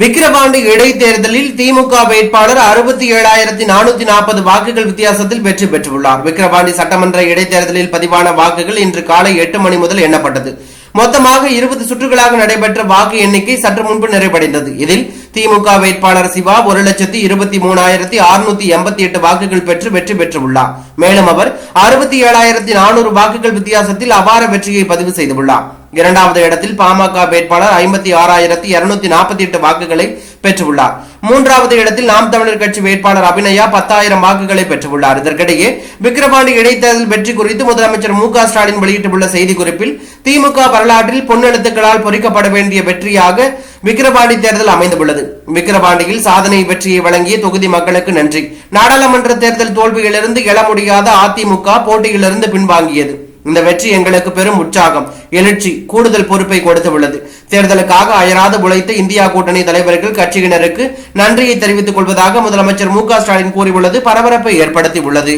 விக்கிரவாண்டி இடைத்தேர்தலில் திமுக வேட்பாளர் அறுபத்தி ஏழாயிரத்தி நானூத்தி நாற்பது வாக்குகள் வித்தியாசத்தில் வெற்றி பெற்றுள்ளார். விக்கிரவாண்டி சட்டமன்ற இடைத்தேர்தலில் பதிவான வாக்குகள் இன்று காலை எட்டு மணி முதல் எண்ணப்பட்டது. மொத்தமாக இருபது சுற்றுகளாக நடைபெற்ற வாக்கு எண்ணிக்கை சற்று முன்பு நிறைவடைந்தது. இதில் திமுக வேட்பாளர் சிவா ஒரு லட்சத்தி இருபத்தி மூணாயிரத்தி அறுநூத்தி எண்பத்தி எட்டு வாக்குகள் பெற்று வெற்றி பெற்றுள்ளார். மேலும் அவர் அறுபத்தி ஏழாயிரத்தி நானூறு வாக்குகள் வித்தியாசத்தில் அபார வெற்றியை பதிவு செய்துள்ளார். இரண்டாவது இடத்தில் பாமக வேட்பாளர் ஐம்பத்தி ஆறாயிரத்தி இருநூத்தி நாற்பத்தி எட்டு வாக்குகளை பெற்றுள்ளார். மூன்றாவது இடத்தில் நாம் தமிழர் கட்சி வேட்பாளர் அபிநயா பத்தாயிரம் வாக்குகளை பெற்றுள்ளார். இதற்கிடையே விக்கிரவாண்டி இடைத்தேர்தல் வெற்றி குறித்து முதலமைச்சர் மு க ஸ்டாலின் வெளியிட்டுள்ள செய்திக்குறிப்பில் திமுக வரலாற்றில் பொன்னெழுத்துக்களால் பொறிக்கப்பட வேண்டிய வெற்றியாக விக்கிரவாண்டி தேர்தல் அமைந்துள்ளது. விக்கிரவாண்டியில் சாதனை வெற்றியை வழங்கிய தொகுதி மக்களுக்கு நன்றி. நாடாளுமன்ற தேர்தல் தோல்வியிலிருந்து எழ முடியாத அதிமுக போட்டியிலிருந்து பின்வாங்கியது. இந்த வெற்றி எங்களுக்கு பெரும் உற்சாகம் எழுச்சி கூடுதல் பொறுப்பை கொடுத்துள்ளது தேர்தலுக்காக அயராது உழைத்த இந்தியா கூட்டணி தலைவர்கள் கட்சியினருக்கு நன்றியை தெரிவித்துக் கொள்வதாக முதலமைச்சர் மு க ஸ்டாலின் கூறியுள்ளது. பரபரப்பை ஏற்படுத்தியுள்ளது.